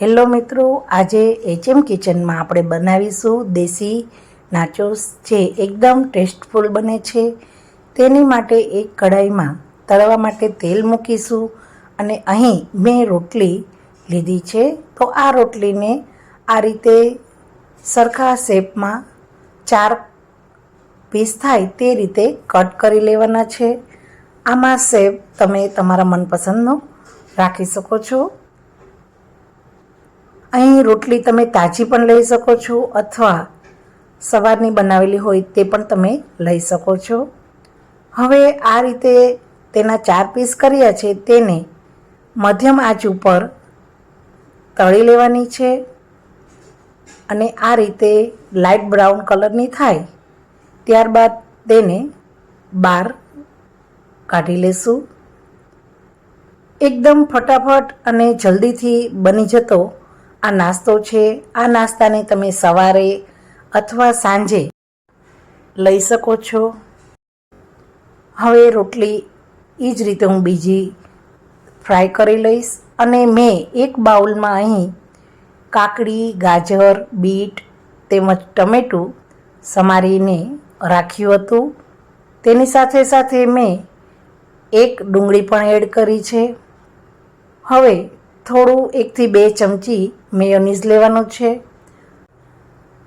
Hello મિત્રો, આજે HM કિચનમાં આપણે બનાવીશું દેશી નાચોસ જે એકદમ ટેસ્ટફુલ બને છે. તેની માટે એક કઢાઈમાં તળવા માટે તેલ મૂકીશું અને અહીં મેં રોટલી લીધી છે. તો આ રોટલીને આ રીતે સરખા શેપમાં ચાર પીસ થાય તે રીતે કટ કરી લેવાના છે. આમાં શેપ તમે તમારા મનપસંદનો રાખી શકો છો. અહીં રોટલી તમે તાજી પણ લઈ શકો છો અથવા સવારની બનાવેલી હોય તે પણ તમે લઈ શકો છો. હવે આ રીતે તેના ચાર પીસ કર્યા છે તેને મધ્યમ આંચ ઉપર તળી લેવાની છે અને આ રીતે લાઇટ બ્રાઉન કલરની થાય ત્યારબાદ તેને બહાર કાઢી લેશું. એકદમ ફટાફટ અને જલ્દીથી બની જતો આ નાસ્તો છે. આ નાસ્તાને તમે સવારે અથવા સાંજે લઈ શકો છો. હવે રોટલી એ જ રીતે હું બીજી ફ્રાય કરી લઈશ અને મેં એક બાઉલમાં અહીં કાકડી, ગાજર, બીટ તેમજ ટમેટું સમારીને રાખ્યું હતું. તેની સાથે સાથે મેં એક ડુંગળી પણ એડ કરી છે. હવે થોડું એકથી બે ચમચી મેયોનીઝ લેવાનું છે.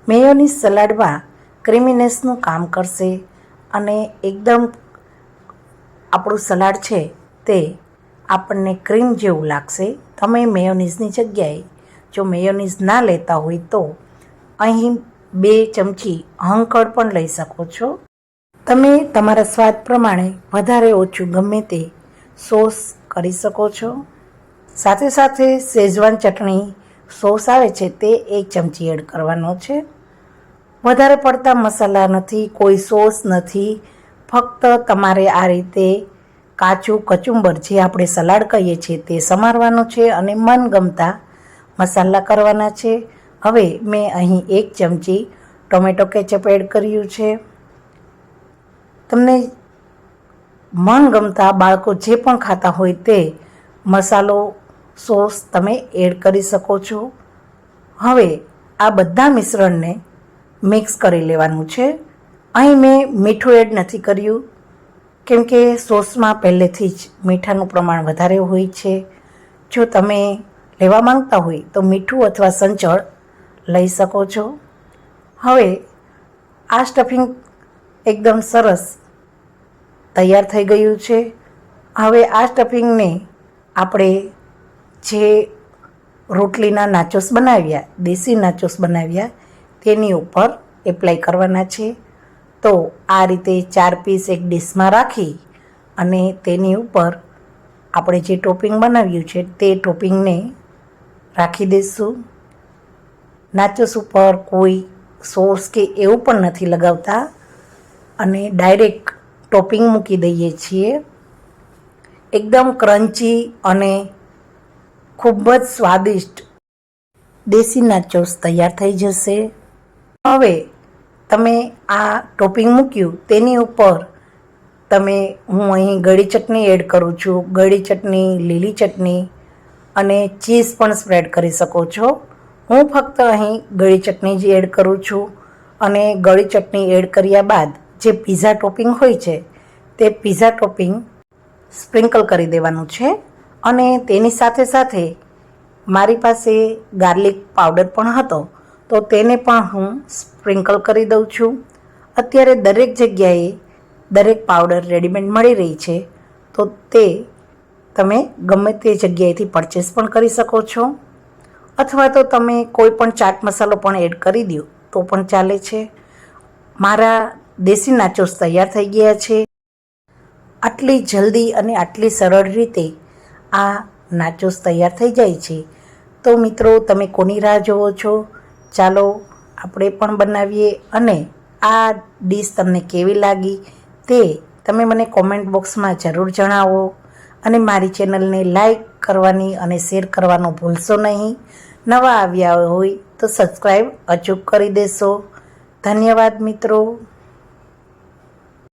મેયોનીઝ સલાડમાં ક્રીમીનેસનું કામ કરશે અને એકદમ આપણું સલાડ છે તે આપણને ક્રીમ જેવું લાગશે. તમે મેયોનીઝની જગ્યાએ જો મેયોનીઝ ના લેતા હોય તો અહીં બે ચમચી હંકળ પણ લઈ શકો છો. તમે તમારા સ્વાદ પ્રમાણે વધારે ઓછું ગમે તે સોસ કરી શકો છો. સાથે સાથે શેઝવાન ચટણી સોસ આવે છે તે એક ચમચી એડ કરવાનો છે. વધારે પડતા મસાલા નથી, કોઈ સોસ નથી. ફક્ત તમારે આ રીતે કાચું કચુંબર જે આપણે સલાડ કહીએ છીએ તે સમારવાનું છે અને મનગમતા મસાલા કરવાના છે. હવે મેં અહીં એક ચમચી ટોમેટો કેચઅપ એડ કર્યું છે. તમને મનગમતા બાળકો જે પણ ખાતા હોય તે મસાલો સોસ તમે એડ કરી શકો છો. હવે આ બધા મિશ્રણને મિક્સ કરી લેવાનું છે. અહીં મેં મીઠું એડ નથી કર્યું, કેમ કે સોસમાં પહેલેથી જ મીઠાનું પ્રમાણ વધારે હોય છે. જો તમે લેવા માંગતા હોય તો મીઠું અથવા સંચળ લઈ શકો છો. હવે આ સ્ટફિંગ એકદમ સરસ તૈયાર થઈ ગયું છે. હવે આ સ્ટફિંગને આપણે જે રોટલીના નાચોસ બનાવ્યા, દેશી નાચોસ બનાવ્યા, તેની ઉપર એપ્લાય કરવાના છે. તો આ રીતે ચાર પીસ એક ડીશમાં રાખી અને તેની ઉપર આપણે જે ટોપિંગ બનાવ્યું છે તે ટોપિંગને રાખી દઈશું. નાચોસ ઉપર કોઈ સોસ કે એવું પણ નથી લગાવતા અને ડાયરેક્ટ ટોપિંગ મૂકી દઈએ છીએ. એકદમ ક્રન્ચી અને ખૂબ જ સ્વાદિષ્ટ દેશી નાચોસ તૈયાર થઈ જશે. હવે તમે આ ટોપિંગ મૂક્યું, તેની ઉપર તમે હું અહીં ગળી ચટણી એડ કરું છું. ગળી ચટણી, લીલી ચટણી અને ચીઝ પણ સ્પ્રેડ કરી શકો છો. હું ફક્ત અહીં ગળી ચટણી જ એડ કરું છું અને ગળી ચટણી એડ કર્યા બાદ જે પીઝા ટોપિંગ હોય છે, તે પીઝા ટોપિંગ સ્પ્રિંકલ કરી દેવાનું છે. અને તેની સાથે સાથે મારી પાસે ગાર્લિક પાવડર પણ હતો, તો તેને પણ હું સ્પ્રિંકલ કરી દઉં છું. અત્યારે દરેક જગ્યાએ દરેક પાવડર રેડીમેડ મળી રહી છે, તો તે તમે ગમે તે જગ્યાએથી પરચેસ પણ કરી શકો છો. અથવા તો તમે કોઈ પણ ચાટ મસાલો પણ એડ કરી દો, તો પણ ચાલે છે. મારા દેશી નાચોસ તૈયાર થઈ ગયા છે. આટલી જલ્દી અને આટલી સરળ રીતે આ નાચોસ તૈયાર થઈ જાય છે. તો મિત્રો, તમે કોની રાહ જોવો છો? ચાલો આપણે પણ બનાવીએ અને આ ડીશ તમને કેવી લાગી તે તમે મને કોમેન્ટ બોક્સમાં જરૂર જણાવો. અને મારી ચેનલને લાઈક કરવાની અને શેર કરવાનું ભૂલશો નહીં. નવા આવ્યા હોય તો સબસ્ક્રાઈબ અચૂક કરી દેશો. ધન્યવાદ મિત્રો.